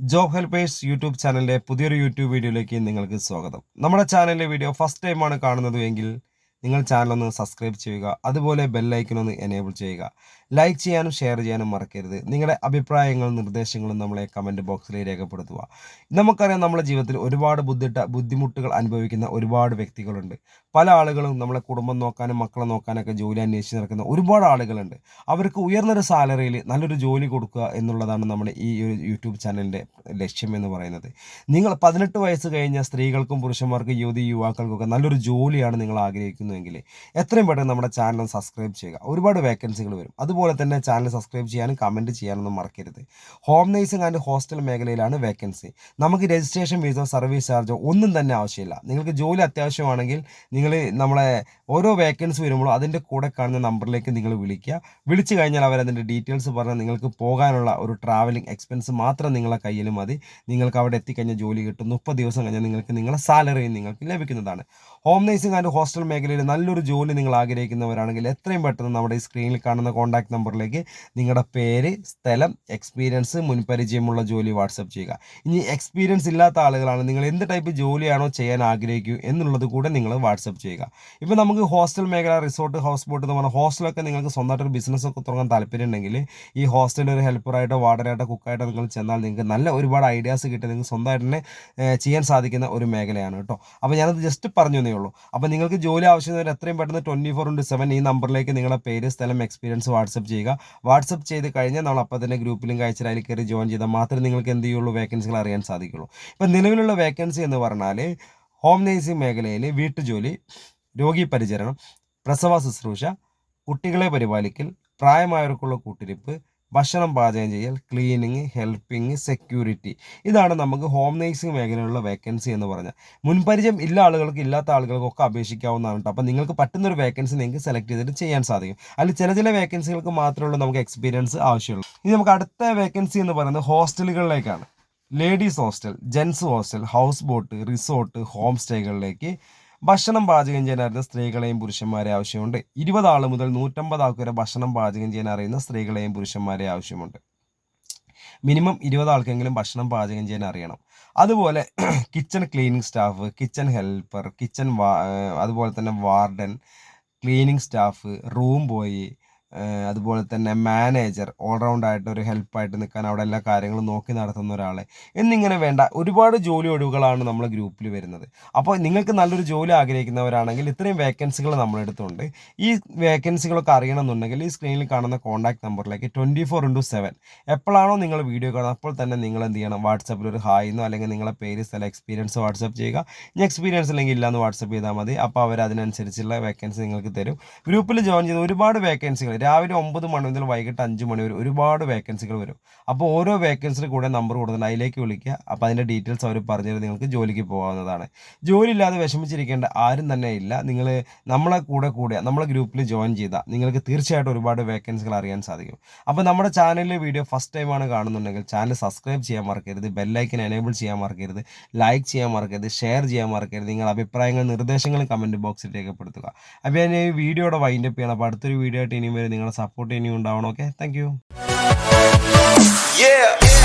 Job helpers YouTube ചാനലിലെ പുതിയൊരു YouTube വീഡിയോയിലേക്ക് നിങ്ങൾക്ക് സ്വാഗതം. നമ്മുടെ ചാനലിലെ വീഡിയോ ഫസ്റ്റ് ടൈമാണ് കാണുന്നത് എങ്കിൽ നിങ്ങൾ ചാനലൊന്ന് സബ്സ്ക്രൈബ് ചെയ്യുക. അതുപോലെ ബെല്ലൈക്കനൊന്ന് എനേബിൾ ചെയ്യുക. ലൈക്ക് ചെയ്യാനും ഷെയർ ചെയ്യാനും മറക്കരുത്. നിങ്ങളുടെ അഭിപ്രായങ്ങളും നിർദ്ദേശങ്ങളും നമ്മളെ കമന്റ് ബോക്സിൽ രേഖപ്പെടുത്തുക. നമുക്കറിയാം നമ്മുടെ ജീവിതത്തിൽ ഒരുപാട് ബുദ്ധിട്ട ബുദ്ധിമുട്ടുകൾ അനുഭവിക്കുന്ന ഒരുപാട് വ്യക്തികളുണ്ട്. പല ആളുകളും നമ്മളെ കുടുംബം നോക്കാനും മക്കളെ നോക്കാനൊക്കെ ജോലി അന്വേഷിച്ച് നടക്കുന്ന ഒരുപാട് ആളുകളുണ്ട്. അവർക്ക് ഉയർന്നൊരു സാലറിയിൽ നല്ലൊരു ജോലി കൊടുക്കുക എന്നുള്ളതാണ് നമ്മുടെ ഈ ഒരു യൂട്യൂബ് ചാനലിന്റെ ലക്ഷ്യം എന്ന് പറയുന്നത്. നിങ്ങൾ പതിനെട്ട് വയസ്സ് കഴിഞ്ഞ സ്ത്രീകൾക്കും പുരുഷന്മാർക്കും യുവതി യുവാക്കൾക്കൊക്കെ നല്ലൊരു ജോലിയാണ് നിങ്ങൾ ആഗ്രഹിക്കുന്നതെങ്കിൽ എത്രയും പെട്ടെന്ന് നമ്മുടെ ചാനൽ സബ്സ്ക്രൈബ് ചെയ്യുക. ഒരുപാട് വേക്കൻസികൾ വരും. അതുപോലെ തന്നെ ചാനൽ സബ്സ്ക്രൈബ് ചെയ്യാനും കമന്റ് ചെയ്യാനൊന്നും മറക്കരുത്. ഹോം നേഴ്സിംഗ് ആൻഡ് ഹോസ്റ്റൽ മേഖലയിലാണ് വേക്കൻസി നമുക്ക് രജിസ്ട്രേഷൻ ഫീസോ സർവീസ് ചാർജോ ഒന്നും തന്നെ ആവശ്യമില്ല. നിങ്ങൾക്ക് ജോലി അത്യാവശ്യമാണെങ്കിൽ നിങ്ങൾ നമ്മളെ ഓരോ വേക്കൻസി വരുമ്പോഴും അതിന്റെ കൂടെ കാണുന്ന നമ്പറിലേക്ക് നിങ്ങൾ വിളിക്കുക. വിളിച്ചു കഴിഞ്ഞാൽ അവർ അതിന്റെ ഡീറ്റെയിൽസ് പറഞ്ഞാൽ നിങ്ങൾക്ക് പോകാനുള്ള ഒരു ട്രാവലിംഗ് എക്സ്പെൻസ് മാത്രം നിങ്ങളെ കയ്യിൽ മതി. നിങ്ങൾക്ക് അവിടെ എത്തിക്കഴിഞ്ഞാൽ ജോലി കിട്ടും. മുപ്പത് ദിവസം കഴിഞ്ഞാൽ നിങ്ങൾക്ക് നിങ്ങളുടെ സാലറി നിങ്ങൾക്ക് ലഭിക്കുന്നതാണ്. ഹോം നേഴ്സിംഗ് ആൻഡ് ഹോസ്റ്റൽ മേഖലയിൽ നല്ലൊരു ജോലി നിങ്ങൾ ആഗ്രഹിക്കുന്നവരാണെങ്കിൽ എത്രയും പെട്ടെന്ന് നമ്മുടെ ഈ സ്ക്രീനിൽ കാണുന്ന കോൺടാക്ട് നമ്പറിലേക്ക് നിങ്ങളുടെ പേര് സ്ഥലം എക്സ്പീരിയൻസ് മുൻപരിചയമുള്ള ജോലി വാട്സപ്പ് ചെയ്യുക. ഇനി എക്സ്പീരിയൻസ് ഇല്ലാത്ത ആളുകളാണ്. നിങ്ങൾ എന്ത് ടൈപ്പ് ജോലിയാണോ ചെയ്യാൻ ആഗ്രഹിക്കൂ എന്നുള്ളത് കൂടെ നിങ്ങൾ വാട്സപ്പ് ചെയ്യുക. ഇപ്പോൾ നമുക്ക് ഹോസ്റ്റൽ മേഖല റിസോർട്ട് ഹൗസ് ബോട്ട് എന്ന് പറഞ്ഞാൽ ഹോസ്റ്റലൊക്കെ നിങ്ങൾക്ക് സ്വന്തമായിട്ടൊരു ബിസിനസ് ഒക്കെ തുടങ്ങാൻ താല്പര്യം ഉണ്ടെങ്കിൽ ഈ ഹോസ്റ്റലിൽ ഒരു ഹെൽപ്പറായിട്ടോ വാർഡനായിട്ടോ കുക്കായിട്ടോ നിങ്ങൾ ചെന്നാൽ നിങ്ങൾക്ക് നല്ല ഒരുപാട് ഐഡിയാസ് കിട്ടി. നിങ്ങൾക്ക് സ്വന്തമായിട്ട് തന്നെ ചെയ്യാൻ സാധിക്കുന്ന ഒരു മേഖലയാണ് കേട്ടോ. അപ്പോൾ ഞാനത് ജസ്റ്റ് പറഞ്ഞു തന്നേ ഉള്ളൂ. അപ്പോൾ നിങ്ങൾക്ക് ജോലി ആവശ്യമുള്ളവർ എത്രയും പെട്ടെന്ന് ട്വന്റി ഫോർ ഇന്റു സെവൻ ഈ നമ്പറിലേക്ക് നിങ്ങളുടെ പേര് സ്ഥലം എക്സ്പീരിയൻസ് വാട്സപ്പ് ചെയ്യുക. വാട്സപ്പ് ചെയ്ത് കഴിഞ്ഞാൽ നമ്മൾ അപ്പോൾ തന്നെ ഗ്രൂപ്പിലും കഴിച്ചാൽ അതിൽ കയറി ജോയിൻ ചെയ്താൽ മാത്രമേ നിങ്ങൾക്ക് എന്ത് ചെയ്യുള്ളൂ വേക്കൻസികൾ അറിയാൻ സാധിക്കുള്ളൂ. ഇപ്പം നിലവിലുള്ള വേക്കൻസി എന്ന് പറഞ്ഞാൽ ഹോം നേഴ്സിംഗ് മേഖലയിൽ വീട്ടുജോലി രോഗി പരിചരണം പ്രസവ ശുശ്രൂഷ കുട്ടികളെ പരിപാലിക്കൽ പ്രായമായവർക്കുള്ള കൂട്ടിരിപ്പ് ഭക്ഷണം പാചകം ചെയ്യൽ ക്ലീനിങ് ഹെൽപ്പിംഗ് സെക്യൂരിറ്റി ഇതാണ് നമുക്ക് ഹോം നേഴ്സിംഗ് മേഖലയിലുള്ള വേക്കൻസി എന്ന് പറഞ്ഞാൽ. മുൻപരിചയം ഇല്ല ആളുകൾക്ക് ഇല്ലാത്ത ആളുകൾക്കൊക്കെ അപേക്ഷിക്കാവുന്നതാണ് കേട്ടോ. അപ്പോൾ നിങ്ങൾക്ക് പറ്റുന്നൊരു വേക്കൻസി നിങ്ങൾക്ക് സെലക്ട് ചെയ്തിട്ട് ചെയ്യാൻ സാധിക്കും. അതിൽ ചില ചില വേക്കൻസികൾക്ക് മാത്രമേ നമുക്ക് എക്സ്പീരിയൻസ് ആവശ്യമുള്ളൂ. ഇനി നമുക്ക് അടുത്ത വേക്കൻസി എന്ന് പറയുന്നത് ഹോസ്റ്റലുകളിലേക്കാണ് ladies hostel gents hostel house boat resort home സ്റ്റേകളിലേക്ക് ഭക്ഷണം പാചകം ചെയ്യാൻ അറിയുന്ന സ്ത്രീകളെയും പുരുഷന്മാരെ ആവശ്യമുണ്ട്. ഇരുപത് ആൾ മുതൽ നൂറ്റമ്പത് ആൾക്ക് വരെ ഭക്ഷണം പാചകം ചെയ്യാൻ അറിയുന്ന സ്ത്രീകളെയും പുരുഷന്മാരെ ആവശ്യമുണ്ട്. മിനിമം ഇരുപത് ആൾക്കെങ്കിലും ഭക്ഷണം പാചകം ചെയ്യാൻ അറിയണം. അതുപോലെ kitchen cleaning staff kitchen helper kitchen അതുപോലെ തന്നെ warden cleaning staff room boy അതുപോലെ തന്നെ മാനേജർ ഓൾറൗണ്ട് ആയിട്ട് ഒരു ഹെൽപ്പായിട്ട് നിൽക്കാൻ അവിടെ എല്ലാ കാര്യങ്ങളും നോക്കി നടത്തുന്ന ഒരാളെ. എന്നിങ്ങനെ വേണ്ട ഒരുപാട് ജോലി ഒഴിവുകളാണ് നമ്മൾ ഗ്രൂപ്പിൽ വരുന്നത്. അപ്പോൾ നിങ്ങൾക്ക് നല്ലൊരു ജോലി ആഗ്രഹിക്കുന്നവരാണെങ്കിൽ ഇത്രയും വേക്കൻസികൾ നമ്മളെടുത്തുണ്ട് ഈ വേക്കൻസികളൊക്കെ അറിയണമെന്നുണ്ടെങ്കിൽ ഈ സ്ക്രീനിൽ കാണുന്ന കോൺടാക്ട് നമ്പറിലേക്ക് ട്വന്റി ഫോർ ഇന്റു സെവൻ എപ്പോഴാണോ നിങ്ങൾ വീഡിയോ കാണുന്നത് അപ്പോൾ തന്നെ നിങ്ങൾ എന്ത് ചെയ്യണം? വാട്സപ്പിൽ ഒരു ഹായ് എന്നോ അല്ലെങ്കിൽ നിങ്ങളെ പേര് സ്ഥലം എക്സ്പീരിയൻസ് വാട്സപ്പ് ചെയ്യുക. ഇനി എക്സ്പീരിയൻസ് അല്ലെങ്കിൽ ഇല്ലാന്ന് വാട്സപ്പ് ചെയ്താൽ മതി. അപ്പോൾ അവർ അതിനനുസരിച്ചുള്ള വേക്കൻസി നിങ്ങൾക്ക് തരും. ഗ്രൂപ്പിൽ ജോയിൻ ചെയ്ത് ഒരുപാട് വേക്കൻസികൾ രാവിലെ ഒമ്പത് മണി മുതൽ വൈകിട്ട് അഞ്ച് മണി വരെ ഒരുപാട് വേക്കൻസികൾ വരും. അപ്പോൾ ഓരോ വേക്കൻസിയുടെ കൂടെ നമ്പർ കൊടുത്തിട്ട് അതിലേക്ക് വിളിക്കുക. അപ്പോൾ അതിന്റെ ഡീറ്റെയിൽസ് അവർ പറഞ്ഞു നിങ്ങൾക്ക് ജോലിക്ക് പോകാവുന്നതാണ്. ജോലി ഇല്ലാതെ വിഷമിച്ചിരിക്കേണ്ട ആരും തന്നെ ഇല്ല. നിങ്ങൾ നമ്മളെ കൂടെ കൂടെ നമ്മളെ ഗ്രൂപ്പിൽ ജോയിൻ ചെയ്താൽ നിങ്ങൾക്ക് തീർച്ചയായിട്ടും ഒരുപാട് വേക്കൻസികൾ അറിയാൻ സാധിക്കും. അപ്പോൾ നമ്മുടെ ചാനലിലെ വീഡിയോ ഫസ്റ്റ് ടൈമാണ് കാണുന്നുണ്ടെങ്കിൽ ചാനൽ സബ്സ്ക്രൈബ് ചെയ്യാൻ മറക്കരുത്. ബെല്ലൈക്കൻ എനേബിൾ ചെയ്യാൻ മറക്കരുത്. ലൈക്ക് ചെയ്യാൻ മറക്കരുത്. ഷെയർ ചെയ്യാൻ മറക്കരുത്. നിങ്ങളുടെ അഭിപ്രായങ്ങൾ നിർദ്ദേശങ്ങൾ കമന്റ് ബോക്സിൽ രേഖപ്പെടുത്തുക. അപ്പോൾ ഞാൻ ഈ വീഡിയോയുടെ വൈൻഡപ്പ് ചെയ്യണം. അപ്പോൾ അടുത്തൊരു വീഡിയോ ആയിട്ട് ഇനിയും നിങ്ങളുടെ സപ്പോർട്ട് ഇനിയും ഉണ്ടാവണം. Okay thank Yeah.